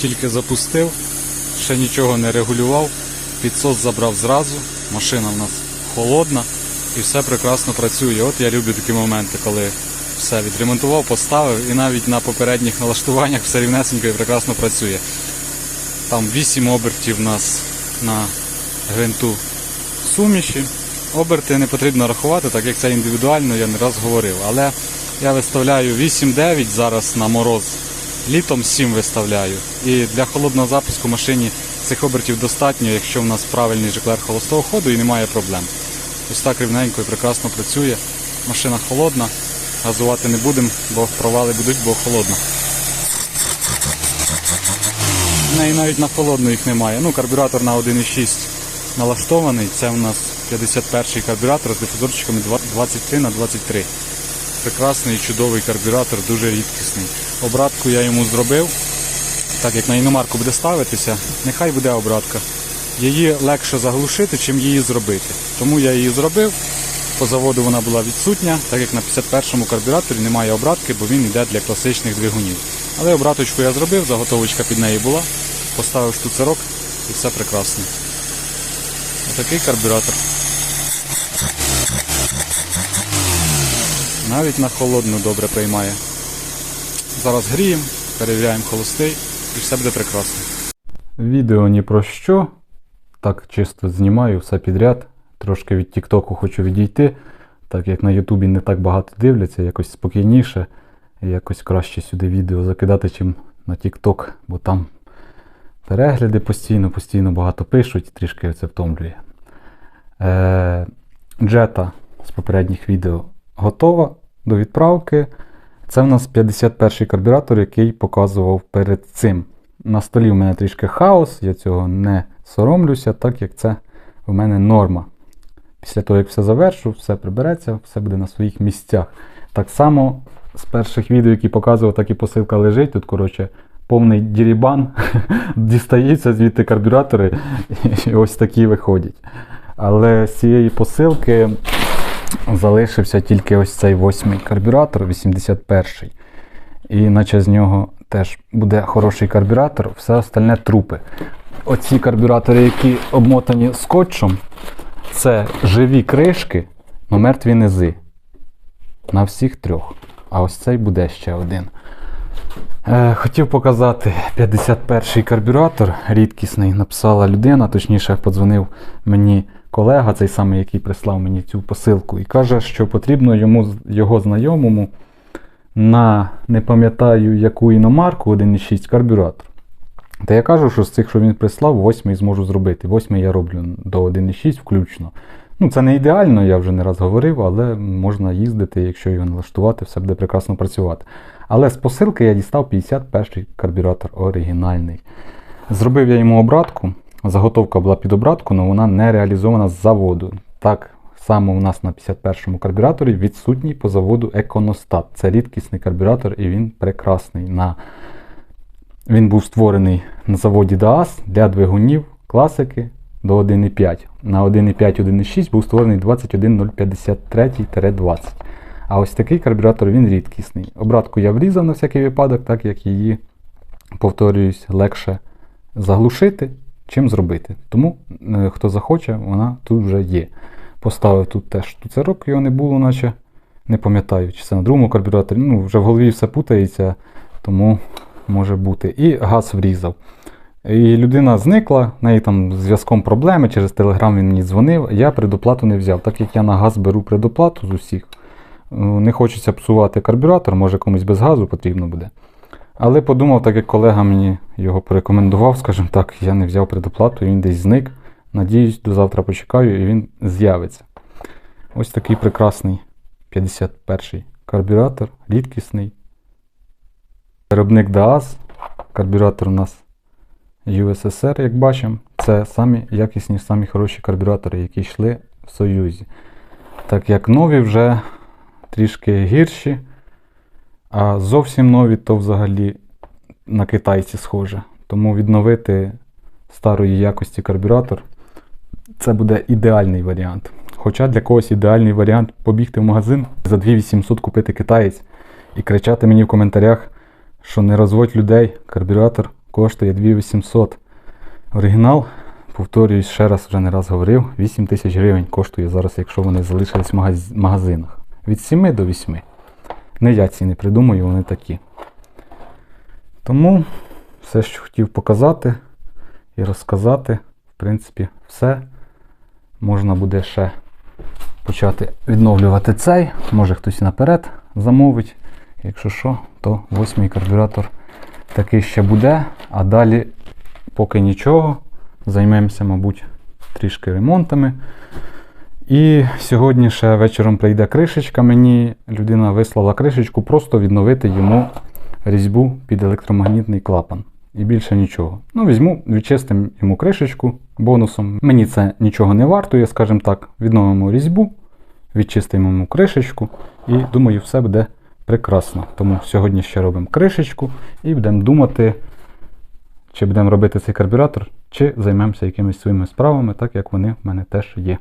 Тільки запустив, ще нічого не регулював, підсос забрав зразу, машина в нас холодна і все прекрасно працює. От я люблю такі моменти, коли все відремонтував, поставив і навіть на попередніх налаштуваннях все рівнесенько і прекрасно працює. Там 8 обертів у нас на гвинту суміші. Оберти не потрібно рахувати, так як це індивідуально, я не раз говорив. Але я виставляю 8-9 зараз на мороз. Літом 7 виставляю. І для холодного запуску машині цих обертів достатньо, якщо в нас правильний жеклер холостого ходу і немає проблем. Ось так рівненько і прекрасно працює. Машина холодна, газувати не будемо, бо провали будуть, бо холодна. В неї навіть на холодну їх немає. Ну, карбюратор на 1,6 налаштований. Це у нас 51-й карбюратор з дифузорчиками 23 на 23. Прекрасний, чудовий карбюратор, дуже рідкісний. Обратку я йому зробив. Так як на іномарку буде ставитися, нехай буде обратка. Її легше заглушити, чим її зробити. Тому я її зробив. По заводу вона була відсутня, так як на 51-му карбюраторі немає обратки, бо він йде для класичних двигунів. Але обраточку я зробив, заготовочка під неї була, поставив штуцерок і все прекрасно. Отакий карбюратор. Навіть на холодну добре приймає. Зараз гріємо, перевіряємо холостий і все буде прекрасно. Відео ні про що. Так чисто знімаю все підряд. Трошки від Тіктоку хочу відійти, так як на Ютубі не так багато дивляться, якось спокійніше, якось краще сюди відео закидати, чим на Тікток, бо там перегляди постійно, постійно багато пишуть, трішки це втомлює. Е, Джета з попередніх відео готова до відправки. Це в нас 51-й карбюратор, який показував перед цим. На столі в мене трішки хаос, я цього не соромлюся, так як це в мене норма. Після того, як все завершу, все прибереться, все буде на своїх місцях. Так само з перших відео, які показував, так і посилка лежить. Тут, коротше, повний дірібан, дістаються звідти карбюратори, і ось такі виходять. Але з цієї посилки залишився тільки ось цей восьмий карбюратор, 81-й. І наче з нього теж буде хороший карбюратор, все остальне трупи. Оці карбюратори, які обмотані скотчем, це живі кришки, но мертві низи. На всіх трьох. А ось цей буде ще один. Е, хотів показати 51-й карбюратор, рідкісний, написала людина, точніше, подзвонив мені колега, цей самий, який прислав мені цю посилку, і каже, що потрібно йому його знайомому на не пам'ятаю яку іномарку 1.6 карбюратор. Та я кажу, що з цих, що він прислав, восьмий зможу зробити. Восьмий я роблю до 1.6 включно. Ну, це не ідеально, я вже не раз говорив, але можна їздити, якщо його налаштувати, все буде прекрасно працювати. Але з посилки я дістав 51-й карбюратор оригінальний. Зробив я йому обратку. Заготовка була під обратку, але вона не реалізована з заводу. Так само у нас на 51-му карбюраторі відсутній по заводу еконостат. Це рідкісний карбюратор і він прекрасний. На... Він був створений на заводі ДААС для двигунів класики до 1.5. На 1.5 1.6 був створений 21053-20. А ось такий карбюратор він рідкісний. Обратку я врізав на всякий випадок, так як її, повторююсь, легше заглушити, чим зробити. Тому, е, хто захоче, вона тут вже є. Поставив тут теж туцерок, його не було, наче не пам'ятаю, чи це на другому карбюраторі. Ну, вже в голові все путається, тому може бути. І газ врізав. І людина зникла, в неї там зв'язком проблеми, через телеграм він мені дзвонив. Я предоплату не взяв. Так як я на газ беру предоплату з усіх, е, не хочеться псувати карбюратор, може комусь без газу потрібно буде. Але подумав, так як колега мені його порекомендував, скажімо так, я не взяв предоплату, він десь зник. Надіюсь, до завтра почекаю і він з'явиться. Ось такий прекрасний 51-й карбюратор, рідкісний. Виробник ДААС. Карбюратор у нас USSR, як бачимо. Це самі якісні, самі хороші карбюратори, які йшли в Союзі. Так як нові вже трішки гірші, а зовсім нові, то взагалі на китайці схоже. Тому відновити старої якості карбюратор це буде ідеальний варіант. Хоча для когось ідеальний варіант побігти в магазин за 2800 купити китаєць і кричати мені в коментарях, що не розводь людей, карбюратор коштує 2800. Оригінал, повторююсь, ще раз вже не раз говорив, 8 тисяч гривень коштує зараз, якщо вони залишились в магазинах. Від 7 до 8. Не я ці не придумаю, вони такі. Тому все, що хотів показати і розказати, в принципі, все. Можна буде ще почати відновлювати цей. Може хтось наперед замовить. Якщо що, то восьмий карбюратор такий ще буде. А далі, поки нічого, займемося, мабуть, трішки ремонтами. І сьогодні ще вечором прийде кришечка. Мені людина вислала кришечку, просто відновити йому різьбу під електромагнітний клапан. І більше нічого. Ну, візьму, відчистимо йому кришечку бонусом. Мені це нічого не вартує, скажімо так. Відновимо різьбу, відчистимо йому кришечку, і думаю, все буде прекрасно. Тому сьогодні ще робимо кришечку і будемо думати, чи будемо робити цей карбюратор, чи займемося якимись своїми справами, так як вони в мене теж є.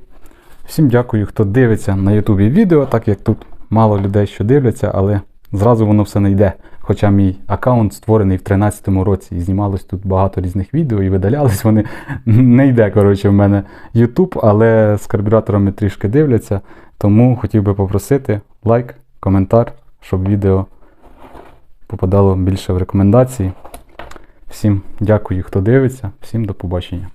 Всім дякую, хто дивиться на Ютубі відео, так як тут мало людей, що дивляться, але зразу воно все не йде. Хоча мій аккаунт створений в 2013 році і знімалось тут багато різних відео і видалялись вони. Не йде, коротше, в мене YouTube, але з карбюраторами трішки дивляться. Тому хотів би попросити лайк, коментар, щоб відео попадало більше в рекомендації. Всім дякую, хто дивиться, всім до побачення.